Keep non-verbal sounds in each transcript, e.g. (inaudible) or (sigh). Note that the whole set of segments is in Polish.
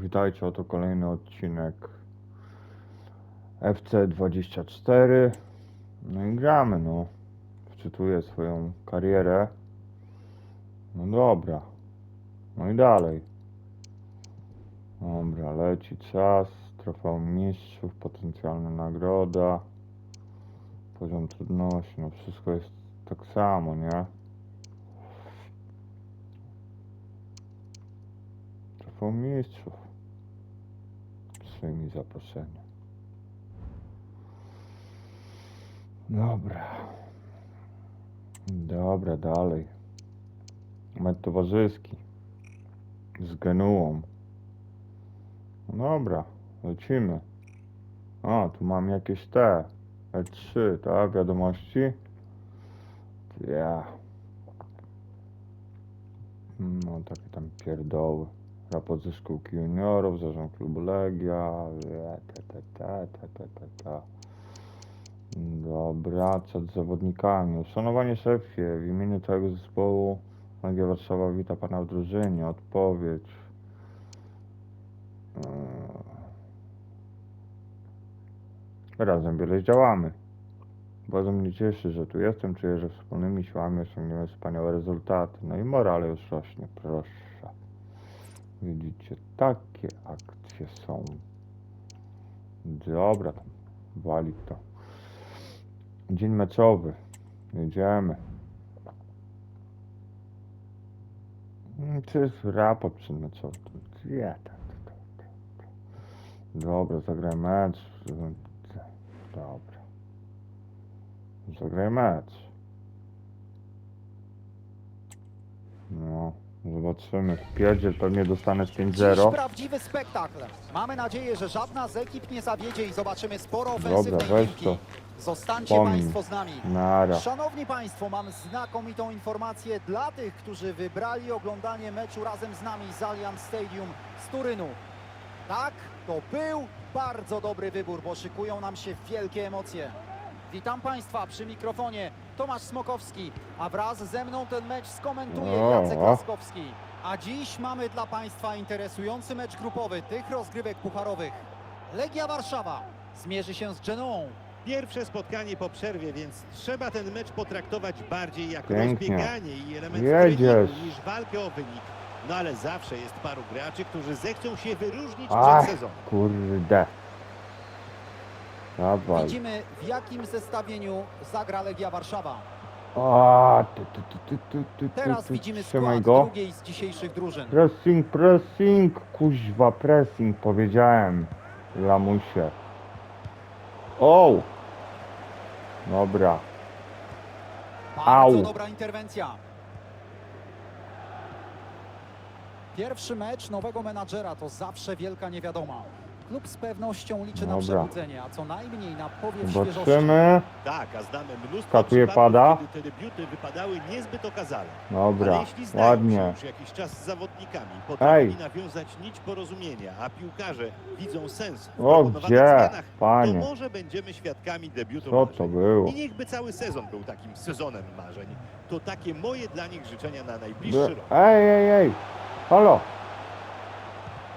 Witajcie, oto kolejny odcinek FC24. No i gramy, no. Wczytuję swoją karierę. No dobra. No i dalej. Dobra, leci czas. Trofeum mistrzów, potencjalna nagroda. Poziom trudności, no wszystko jest tak samo, nie? Trofeum mistrzów. Przyjmij zaproszenie. Dobra. Dobra, dalej. Mecz towarzyski. Z Genuą. Dobra, lecimy. A, tu mam jakieś te. E3, tak? Wiadomości. Ja. No, takie tam pierdoły. Raport ze szkółki juniorów, zarząd klubu Legia. Ta, ta, ta, ta, ta, ta, ta. Dobra, co z zawodnikami? Uszanowanie szefie, w imieniu całego zespołu Legia Warszawa wita pana w drużynie. Odpowiedź. Eee. Razem wiele działamy. Bardzo mnie cieszy, że tu jestem. Czuję, że wspólnymi siłami osiągniemy wspaniałe rezultaty. No i morale już rośnie, proszę. Widzicie, takie akcje są. Dobra, wali to. Dzień meczowy. Jedziemy. Mm, To jest raport przedmeczowy. Ja, tak, tak, tak, tak. Dobra, zagraj mecz. Dobra. Zagraj mecz. No, zobaczymy. Pierdziel pewnie dostanę z Dziś 5-0. prawdziwy spektakl. Mamy nadzieję, że żadna z ekip nie zawiedzie i zobaczymy sporo Dobra, ofensywnej weź piłki. to. Zostańcie Pomnij. Państwo z nami. Nara. Szanowni Państwo, mam znakomitą informację dla tych, którzy wybrali oglądanie meczu razem z nami z Allianz Stadium z Turynu. Tak, to był bardzo dobry wybór, bo szykują nam się wielkie emocje. Witam Państwa przy mikrofonie Tomasz Smokowski, a wraz ze mną ten mecz skomentuje O. Jacek Laskowski. A dziś mamy dla Państwa interesujący mecz grupowy tych rozgrywek pucharowych. Legia Warszawa zmierzy się z Genoą. Pierwsze spotkanie po przerwie, więc trzeba ten mecz potraktować bardziej jak Pięknie. rozbieganie i element Jedziesz. treningu niż walkę o wynik. No ale zawsze jest paru graczy, którzy zechcą się wyróżnić Ach, przed sezonem. kurde. Dawaj. Widzimy w jakim zestawieniu zagra Legia Warszawa. A, ty, ty, ty, ty, ty, ty, Teraz ty, widzimy Trzymaj skład go. drugiej z dzisiejszych drużyn. Pressing, pressing, kuźwa, pressing, powiedziałem. Lamusie. O! Dobra. Bardzo Au. dobra interwencja. Pierwszy mecz nowego menadżera to zawsze wielka niewiadoma. Klub z pewnością liczy na Dobra. przebudzenie, a co najmniej na powiew świeżości. Zobaczymy. Tak, a znamy mnóstwo Katuje przypadków, pada. kiedy te debiuty wypadały niezbyt okazale. Dobra, Ale jeśli znają się ładnie. już jakiś czas z zawodnikami, potrafili Ej. nawiązać nić porozumienia, a piłkarze widzą sens w O, proponowanych gdzie? zmianach, to Panie, może będziemy świadkami debiutu co marzeń. to było? I niechby cały sezon był takim sezonem marzeń. To takie moje dla nich życzenia na najbliższy By- rok. Ej, ej, ej. Halo.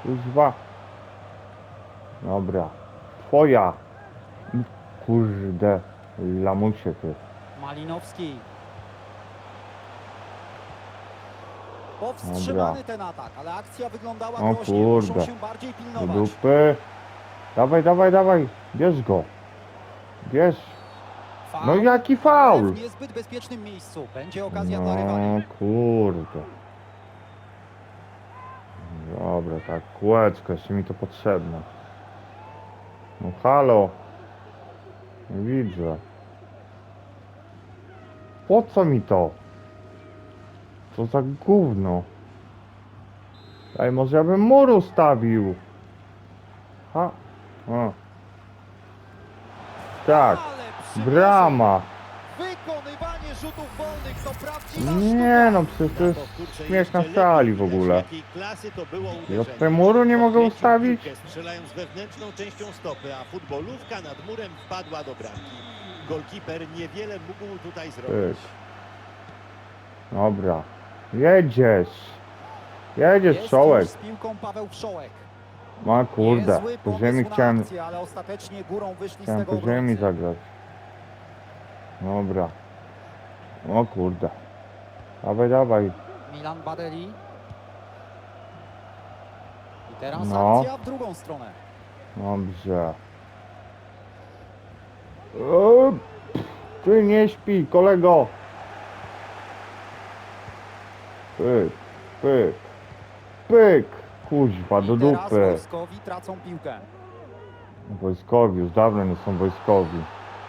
Kuźwa. Dobra. Twoja. Kurde. Lamusie ty. Malinowski. Powstrzymany ten atak, ale akcja wyglądała O groźnie. Muszą kurde. się bardziej Do pilnować. dupy. Dawaj, dawaj, dawaj. Bierz go. Bierz. Faul, No jaki faul? W niezbyt bezpiecznym miejscu. Będzie okazja dla rywali. No kurde. Dobra, tak, kółeczko, jeszcze mi to potrzebne. No halo. Nie widzę. Po co mi to? Co za gówno? Ej, może ja bym mur ustawił? Ha? O. Tak, brama. Nie no, przecież to jest śmiech na sali w ogóle. Ja uderzenie. tutaj muru nie mogę ustawić? Strzelając wewnętrzną częścią stopy, a futbolówka nad murem wpadła do bramki. Golkiper niewiele mógł tutaj zrobić. Dobra. Jedziesz. Jedziesz, Jest czołek. już z piłką Paweł Wszołek. Ma kurde, Niezły po pomysł ziemi na chciałem, akcję, ale ostatecznie górą wyszli z chciałem tego po ziemi zagrać. Dobra. O kurde. Dawaj, dawaj. Milan Badeli. I teraz No. akcja w drugą stronę. Dobrze. O, Ty nie śpi, kolego. Pyk, pyk, pyk. Kuźwa, do I teraz dupy. wojskowi tracą piłkę. Wojskowi, już dawno nie są wojskowi.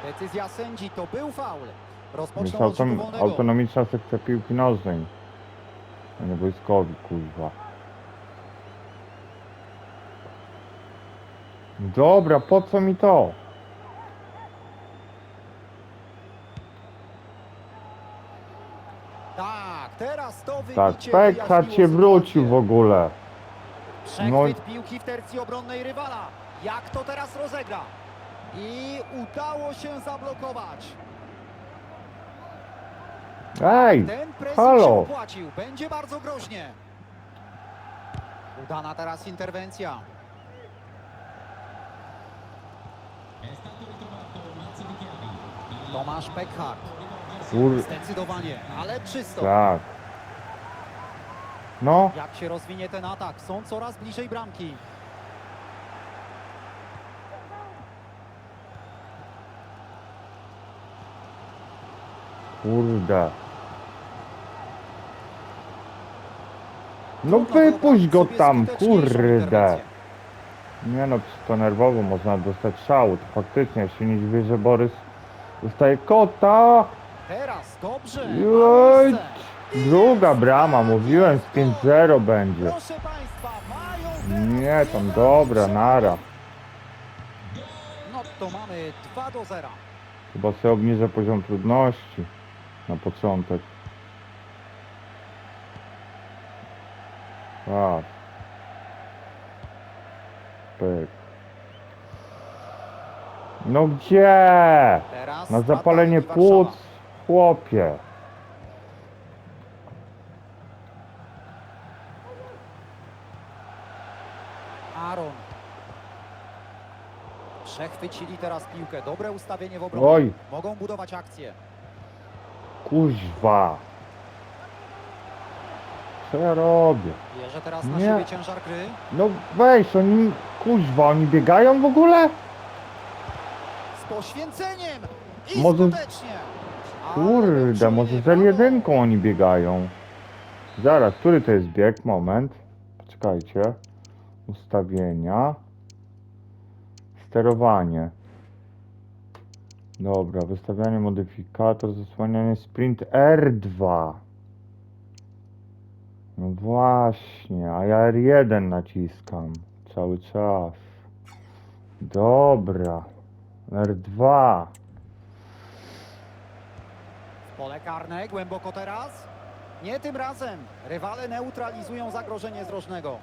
Decyzja sędzi to był faul. Jest Rozpoczną od rzutu wolnego. autonomiczna sekcja piłki nożnej. A nie wojskowi, kuźwa. Dobra, po co mi to? Tak, teraz to wybicie Tak, wyjaśniło się wrócił w ogóle. Przechwyt piłki w tercji obronnej rywala. Jak to teraz rozegra? I udało się zablokować. Ej, Ten pressing Halo. się opłacił. Będzie bardzo groźnie. Udana teraz interwencja. Tomasz Pekhat. kur... Zdecydowanie, ale czysto. Tak. No, Jak się rozwinie ten atak? Są coraz bliżej bramki. kurde. No wypuść go tam, kurde. Nie no, to nerwowo można dostać szału. To faktycznie, się nie dziwię, że Borys dostaje kota. Teraz dobrze. Joj. Druga brama, mówiłem, z 5-0 będzie. Nie, tam dobra, nara. No to mamy 2 do 0. Chyba sobie obniżę poziom trudności na początek. Tak. Pyk. No gdzie? Teraz Na zapalenie Legii Warszawa. płuc, chłopie. Aaron. Przechwycili teraz piłkę. Dobre ustawienie w obronie. Oj, Mogą budować akcję. kuźwa. Co ja robię? Bierze teraz na Nie. siebie ciężar gry. No weź, oni, kuźwa, oni biegają w ogóle? Z poświęceniem. I Może- skutecznie. Ale Kurde, może z brawo. L1 oni biegają. Zaraz, który to jest bieg? Moment. Poczekajcie. Ustawienia. Sterowanie. Dobra, wystawianie modyfikator, zasłanianie sprint R2. No właśnie, a ja R1 naciskam cały czas. Dobra. R2. Pole karne, głęboko teraz. Nie tym razem. Rywale neutralizują zagrożenie z rożnego.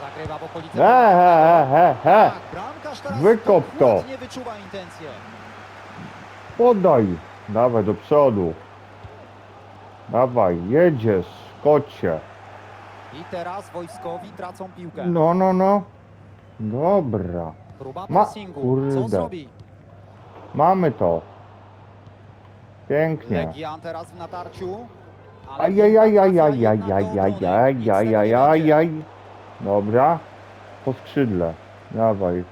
Zagrywa w okolicy. He, he, he, he. Tak, Wykop to. dokładnie wyczuwa intencje. Podaj. Dawaj do przodu. Dawaj, jedziesz, kocie. I teraz wojskowi tracą piłkę. No, no, no. Dobra. Próba Ma-. Co kurde. zrobi? Mamy to. Pięknie. Legian teraz w natarciu. ale piłka trafia jednak do obrony. Nic z tego nie będzie. Ajajajajajajajajajajaj. Dobra. Po skrzydle. Dawaj.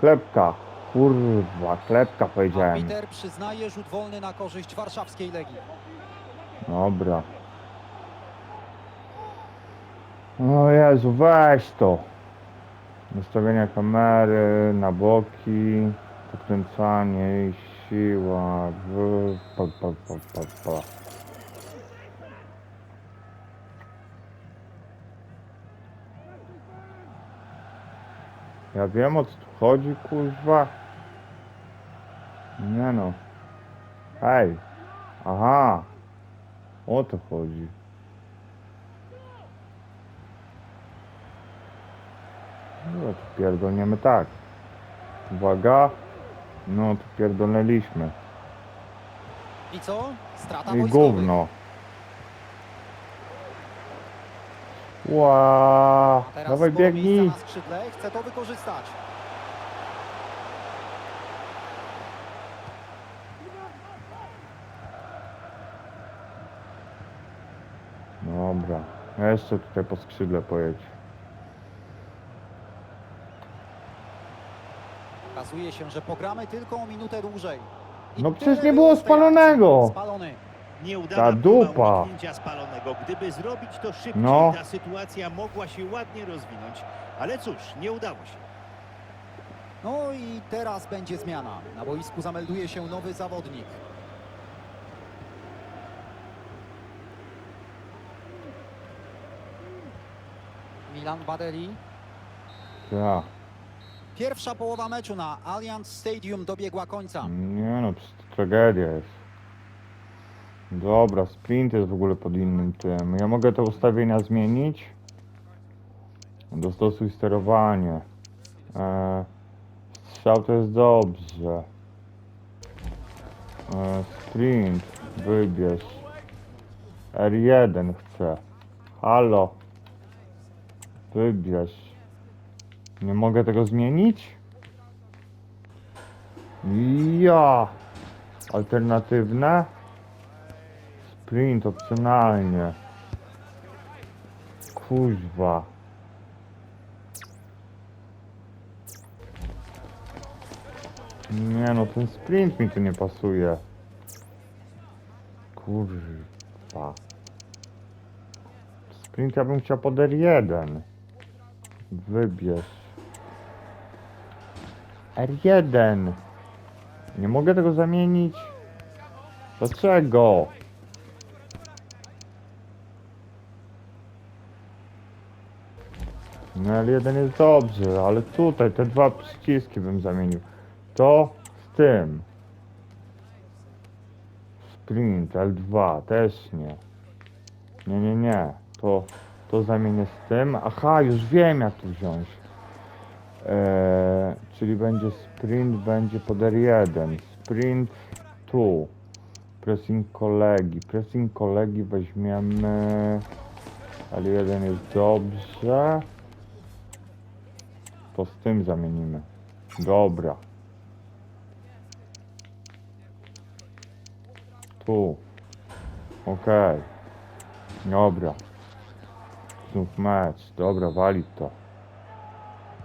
Klepka. Kurwa, klepka powiedziałem. Arbiter przyznaje rzut wolny na korzyść warszawskiej Legii. Dobra. O Jezu, weź to. Ustawienia kamery, na boki, pokręcanie i siła. W... Pa, pa, pa, pa, pa. Ja wiem o co tu chodzi, kurwa. Nie no. Hej. Aha. O to chodzi. No to pierdolniemy tak. Uwaga. No to pierdolnęliśmy. I co? Strata I wojskowych. gówno. Ła, A teraz dawaj sporo biegnij. na skrzydle, chce to wykorzystać. Dobra, jeszcze tutaj po skrzydle pojedź. Okazuje się, że pogramy tylko o minutę dłużej. I No tyle przecież nie było z tej spalonego. akcji. Spalony. Nieudana Ta próba dupa. uniknięcia spalonego. Gdyby zrobić to szybciej, No. ta sytuacja mogła się ładnie rozwinąć. Ale cóż, nie udało się. No i teraz będzie zmiana. Na boisku zamelduje się nowy zawodnik. Milan Badeli. Ja. Pierwsza połowa meczu na Allianz Stadium dobiegła końca. Nie no, to tragedia jest. Dobra, sprint jest w ogóle pod innym tym. Ja mogę te ustawienia zmienić. Dostosuj sterowanie. E, strzał to jest dobrze. E, sprint, wybierz. R1 chcę. Halo. Wybierz. Nie mogę tego zmienić? Ja. Alternatywne. Sprint opcjonalnie. Kuźwa. Nie no, ten sprint mi tu nie pasuje. Kurwa. Sprint ja bym chciał pod R1. Wybierz. R1. Nie mogę tego zamienić. Dlaczego? No L1 jest dobrze, ale tutaj te dwa przyciski bym zamienił. To z tym. Sprint L2 też nie. Nie, nie, nie. To, to zamienię z tym. Aha, już wiem jak to wziąć. Eee, czyli będzie sprint, będzie pod R1. Sprint tu. Pressing kolegi. Pressing kolegi weźmiemy. Ale jeden jest dobrze. To z tym zamienimy. Dobra. Tu. Okej. Dobra. Znów mecz. Dobra, wali to.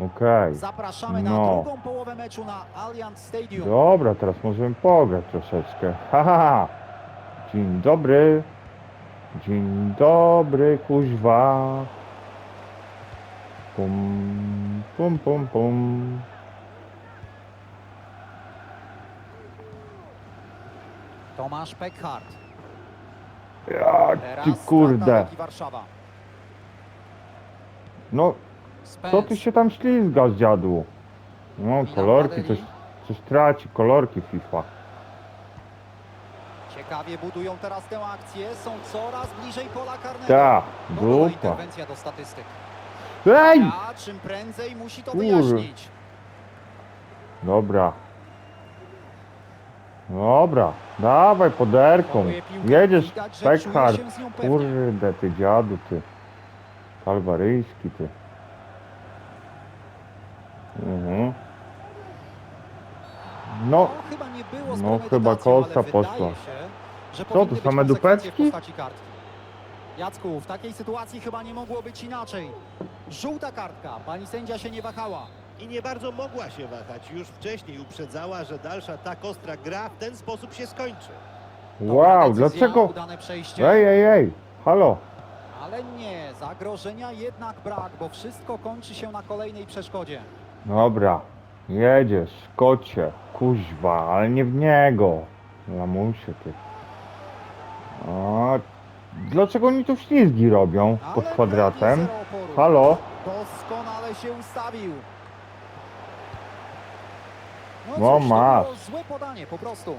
Okej. Zapraszamy na No. drugą połowę meczu na Allianz Stadium. Dobra, teraz możemy pograć troszeczkę. (laughs) Haha. Dzień dobry. Dzień dobry, kuźwa. Pum, pum, pum, pum. Tomasz Peckhardt. Jak Teraz ty kurde. Legii Warszawa. No, co ty się tam ślizgasz, dziadu? No, kolorki, coś, coś traci, kolorki FIFA. Ciekawie budują teraz tę akcję. Są coraz bliżej pola karnego. Ta, dupa. interwencja do statystyk. Ej! A czym prędzej musi to Kur- wyjaśnić. Dobra. Dobra, dawaj poderką. Jedziesz, Peckhard. Kurde, ty dziadu, ty. Kalwaryjski, ty. Mhm. No, No, chyba nie było z No, premedytacją, chyba kosta ale wydaje poszła. Się, że Co, powinny to być same konsekwencje w dupeczki? postaci kartki. Jacku, w takiej sytuacji chyba nie mogło być inaczej. Żółta kartka, pani sędzia się nie wahała. I nie bardzo mogła się wahać. Już wcześniej uprzedzała, że dalsza tak ostra gra w ten sposób się skończy. Dobra wow, decyzja, dlaczego? Udane przejście. Ej, ej, ej, halo. Ale nie, zagrożenia jednak brak, bo wszystko kończy się na kolejnej przeszkodzie. Dobra, jedziesz, kocie, kuźwa, ale nie w niego. Lamusie, ty. O, dlaczego oni tu ślizgi robią pod kwadratem? zero oporu. Halo? Doskonale się ustawił. No No cóż, to masz. było złe podanie po prostu.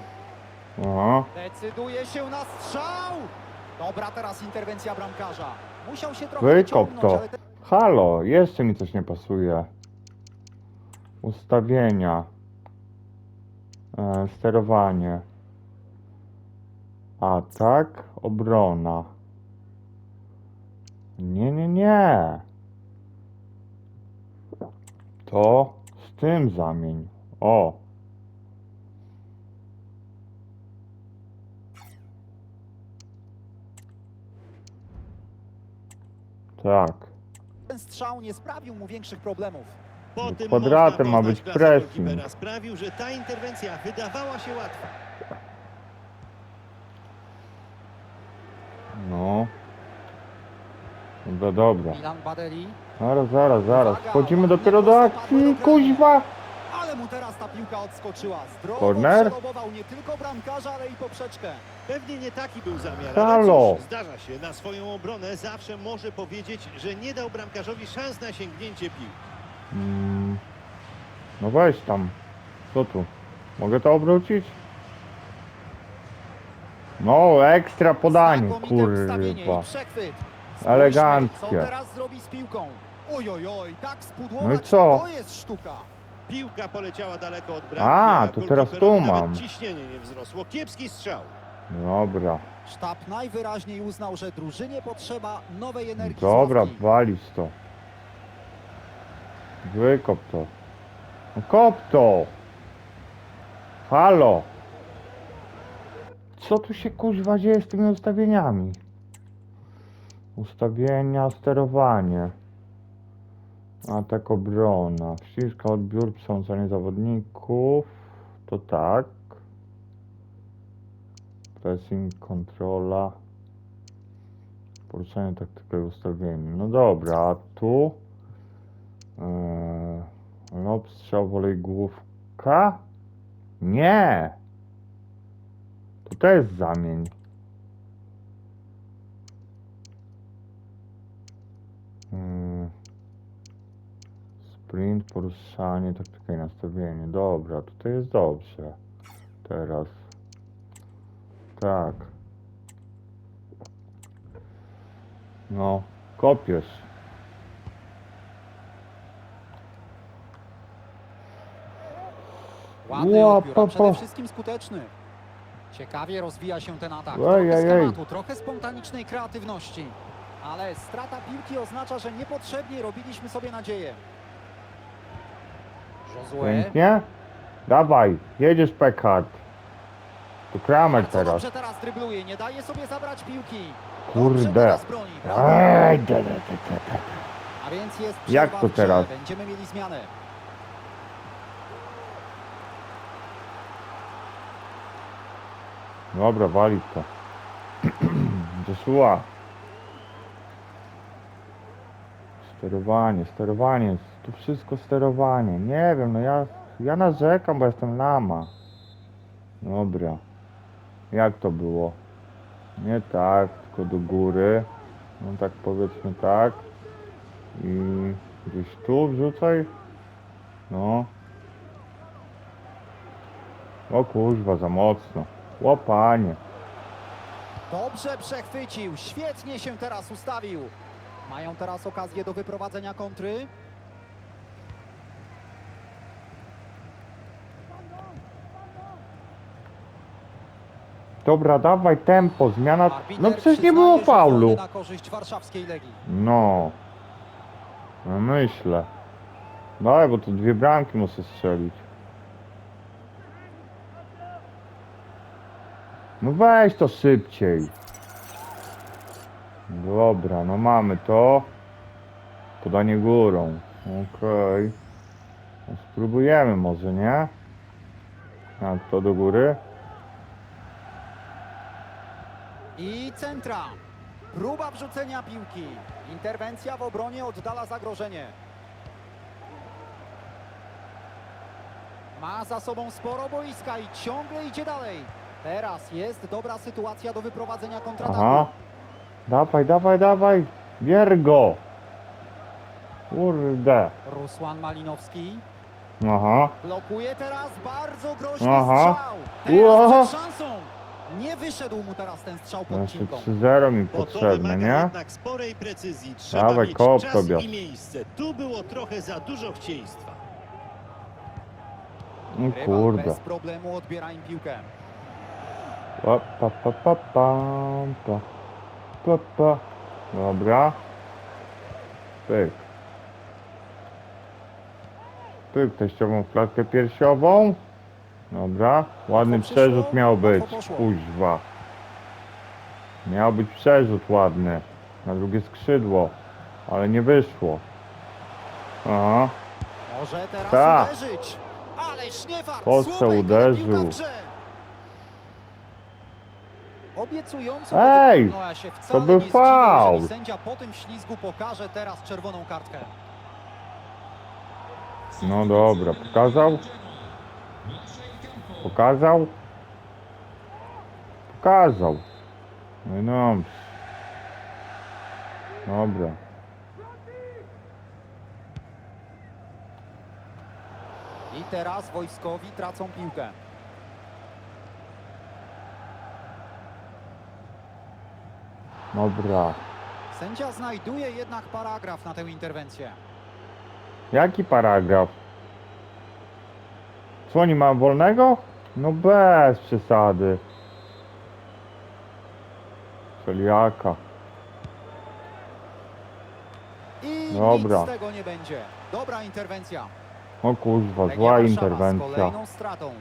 Aha. Decyduje się na strzał! Dobra, teraz interwencja bramkarza. Musiał się trochę Wykop to. ale. Halo, jeszcze mi coś nie pasuje. Ustawienia. E, sterowanie. Atak, obrona. Nie, nie, nie. To z tym zamień. O. Tak. Ten strzał nie sprawił mu większych problemów. Po tym kwadratem można ma być klasę golkipera. Sprawił, że ta interwencja wydawała się łatwa. No. Dobra, dobra. Milan Badeli, Zaraz, zaraz, zaraz. Wchodzimy dopiero do akcji, kuźwa! ale mu teraz ta piłka odskoczyła. Zdrowo Corner? przelobował nie tylko bramkarza, ale i poprzeczkę. Pewnie nie taki był zamiar, Halo. ale cóż, zdarza się. Na swoją obronę zawsze może powiedzieć, że nie dał bramkarzowi szans na sięgnięcie piłki. Mm. No weź tam. Co tu? Mogę to obrócić? No, ekstra podanie, Znakomite ustawienie kurwa. Eleganckie. Co teraz zrobi z piłką? Oj, oj, oj, tak spudłować, No i co? to jest sztuka. Piłka poleciała daleko od bramki, A, to teraz tu nawet mam. ciśnienie nie wzrosło. Kiepski strzał. Dobra, Sztab najwyraźniej uznał, że drużynie potrzeba nowej energii z dobra, ławki. walić to. Wykop to. No kop to! Halo! Co tu się kuźwa dzieje z tymi ustawieniami? Ustawienia, sterowanie. Atak obrona. Ścieżka odbiór, przesądzanie zawodników. To tak. Pressing, kontrola. Poruszanie taktyka i ustawienie. No dobra, a tu? Eee, lob, strzał, wolej, główka? Nie! To jest zamień. Mm. Sprint, poruszanie, taktyka i nastawienie. Dobra, tutaj jest dobrze. Teraz. Tak. No, kopiesz. Ładny Ła, odbiór, pa, a pa. przede wszystkim skuteczny. Ciekawie rozwija się ten atak. Ej, Trochę ej, ej. schematu, trochę spontanicznej kreatywności. Ale strata piłki oznacza, że niepotrzebnie robiliśmy sobie nadzieję. Josue. Pięknie. Dawaj, jedziesz Pekard. To Kramer Bardzo teraz. dobrze teraz drybluje, nie daje sobie zabrać piłki. Dobrze Kurde. teraz broni. Ej, de. A więc jest Jak przerwa to w grze. teraz? Będziemy mieli zmianę. Dobra, walić to. (clears throat) Joshua. Sterowanie, sterowanie. Tu wszystko sterowanie. Nie wiem, no ja, ja narzekam, bo jestem lama. Dobra. Jak to było? Nie tak, tylko do góry. No tak powiedzmy tak. I gdzieś tu wrzucaj. No. O kurwa, za mocno. Łopanie. Dobrze przechwycił, świetnie się teraz ustawił. Mają teraz okazję do wyprowadzenia kontry. Dobra, dawaj tempo, zmiana. No przecież nie było faulu. No. No myślę. Dawaj, bo tu dwie bramki muszę strzelić. No weź to szybciej. Dobra, no mamy to. Podanie górą. Okej. No spróbujemy może, nie? Jak to do góry? I centra. Próba wrzucenia piłki. Interwencja w obronie oddala zagrożenie. Ma za sobą sporo boiska i ciągle idzie dalej. Teraz jest dobra sytuacja do wyprowadzenia kontrataku. Aha. Dawaj, dawaj, dawaj. Bier go. Kurde. Rusłan Malinowski Aha. blokuje teraz bardzo groźny Aha. strzał. Ło. Teraz przed szansą. Nie wyszedł mu teraz ten strzał pod Jeszcze piłką. 3-0 mi Bo to potrzebne, wymaga nie? jednak sporej precyzji. Trzeba Dawaj, mieć kop, czas Tobiasz. i miejsce. Tu było trochę za dużo chcieństwa. No Rywal kurde. bez problemu odbiera im piłkę. Pa, pa, pa, pa, pa, pa. Pa, pa. Dobra. Pyk. Pyk, teściową klatkę piersiową. Dobra, ładny przerzut miał łatwo być. Kuźwa. Miał być przerzut ładny. Na drugie skrzydło. Ale nie wyszło. Aha. Może teraz Tak. uderzyć. Ależ nie ale uderzył. Obiecująco Ej, wykonała się wcale to był nie zdziwię, faul. jeżeli Sędzia po tym ślizgu pokaże teraz czerwoną kartkę. No dobra, pokazał? Pokazał? Pokazał. No dobrze. Dobra. I teraz wojskowi tracą piłkę. Dobra. Sędzia znajduje jednak paragraf na tę interwencję. Jaki paragraf? Co oni mają wolnego? No bez przesady. Celiaka. I Dobra. nic z tego nie będzie. Dobra interwencja. O kurwa, Legia zła Warszawa Z interwencja. kolejną stratą.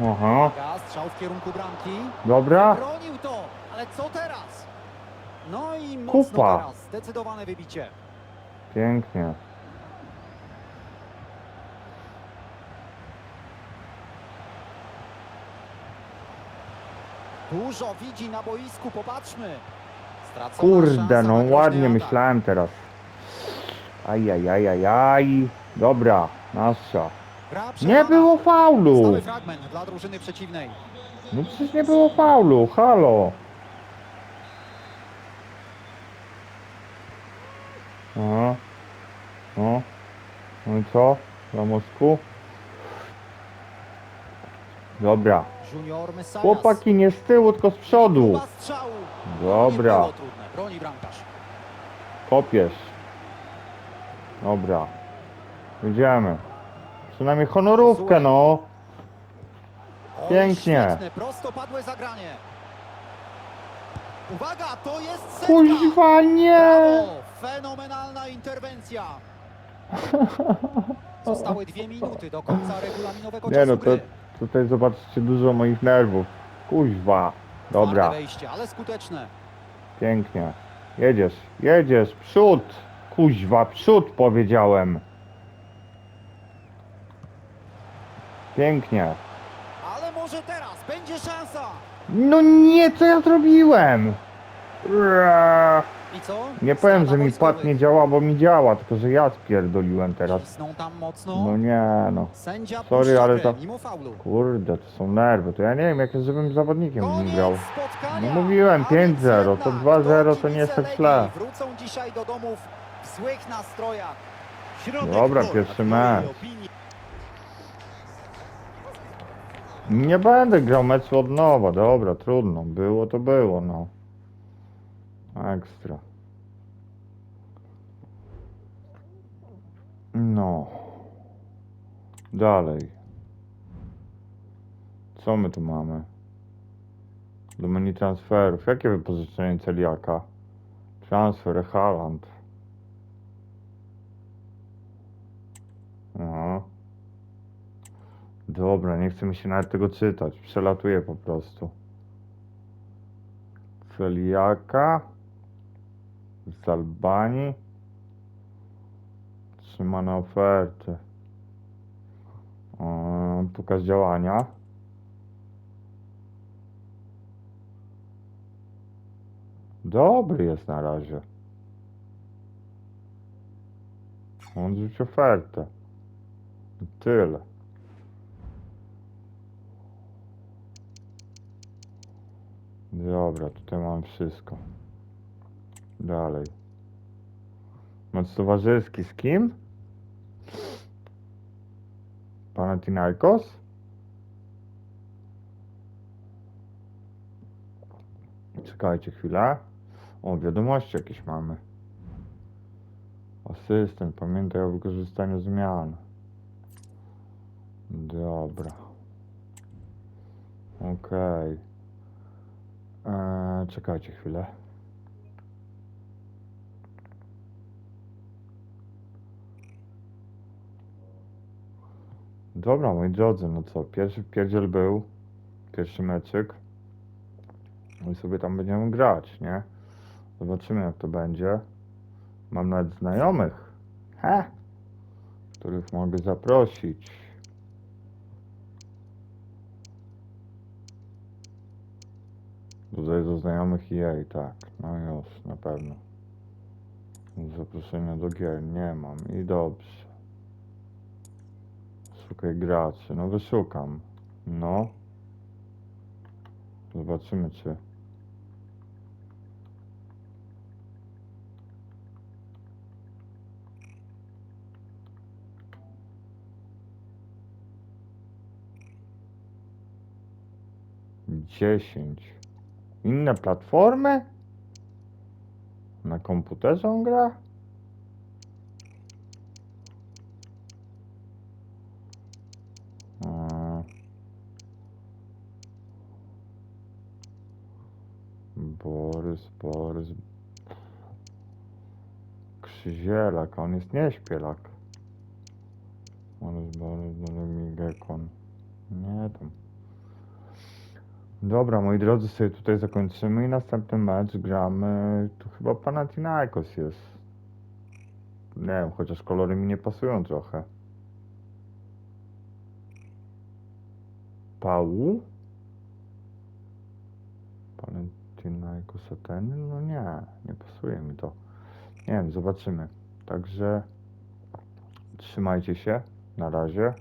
Aha. Uwaga, strzał w kierunku bramki. Dobra. Bronił to, ale co teraz? No i mocno Kupa. teraz. Zdecydowane wybicie. Pięknie. Dużo widzi na boisku, popatrzmy. Stracona Kurde, szansa no na groźny ładnie atak. myślałem teraz. Ajajajajaj. Dobra, nasza. Gra Nie przerwana. było faulu. Stały fragment dla drużyny przeciwnej. No przecież nie było faulu, halo. Aha. No. No i co? Mózgu? Dobra. Junior Messias. Chłopaki nie z tyłu, tylko z przodu. Próba strzału. Nie Dobra. było trudne. Broni bramkarz. Kopiesz. Dobra. Jedziemy. Przynajmniej honorówkę, no. Oj, Pięknie. Świetne, zagranie. Uwaga, to jest setka. Kuźwa, nie! Brawo, fenomenalna interwencja. (laughs) Zostały dwie minuty do końca regulaminowego Nie czasu no, to gry. Tutaj zobaczcie dużo moich nerwów. Kuźwa. Dobra, Twarde wejście, ale skuteczne. pięknie. Jedziesz, jedziesz, przód. Kuźwa, przód powiedziałem. Pięknie. Ale może teraz będzie szansa. No nie, co ja zrobiłem? Ura. I co? Nie powiem, że mi wojskowych. pad nie działa, bo mi działa, tylko że ja spierdoliłem teraz. Cisną tam mocno. No nie no. Sędzia Sorry, puszcza ale grę, to- mimo faulu. Kurde, to są nerwy. To ja nie wiem, jak z żywym zawodnikiem bym Koniec grał. spotkania. No mówiłem, A więc 5-0, to jednak 2-0 to nie jest tak źle. Wrócą dzisiaj do domów w złych nastrojach. Środek Dobra, pola, pierwszy mecz. Nie będę grał meczu od nowa, dobra, trudno. Było to było, no. Ekstra. No. Dalej. Co my tu mamy? Do menu transferów. Jakie wypożyczenie Celiaka? Transfer Haaland. Aha. Dobra, nie chce mi się nawet tego czytać. Przelatuję po prostu. Celiaka z Albanii. Trzymane oferty. Eee, Pokaz działania. Dobry jest na razie. Odrzuć ofertę. Tyle. Dobra, tutaj mam wszystko. Dalej. Mecz towarzyski z kim? Panathinaikos? Czekajcie chwilę. O, wiadomości jakieś mamy. Asystent, pamiętaj o wykorzystaniu zmian. Dobra. Okej. Eee, czekajcie chwilę. Dobra, moi drodzy, no co, pierwszy pierdziel był, pierwszy meczyk. No i sobie tam będziemy grać, nie? Zobaczymy jak to będzie. Mam nawet znajomych, he, których mogę zaprosić. Tutaj do znajomych i jej, tak, no już, na pewno. Zaproszenia do gier nie mam i dobrze. Szukaj graczy. No wyszukam. No. Zobaczymy czy. Dziesięć. Inne platformy? Na komputerze on gra? A. Borys, Borys. Krzyzielak, on jest nieśpielak. Borys, Borys, Borys, Migekon. Nie tam. Dobra, moi drodzy, sobie tutaj zakończymy i następny mecz gramy. Tu chyba Panathinaikos jest. Nie wiem, chociaż kolory mi nie pasują trochę. Pału? Panathinaikos Ateny? No nie, nie pasuje mi to. Nie wiem, zobaczymy. Także trzymajcie się. Na razie.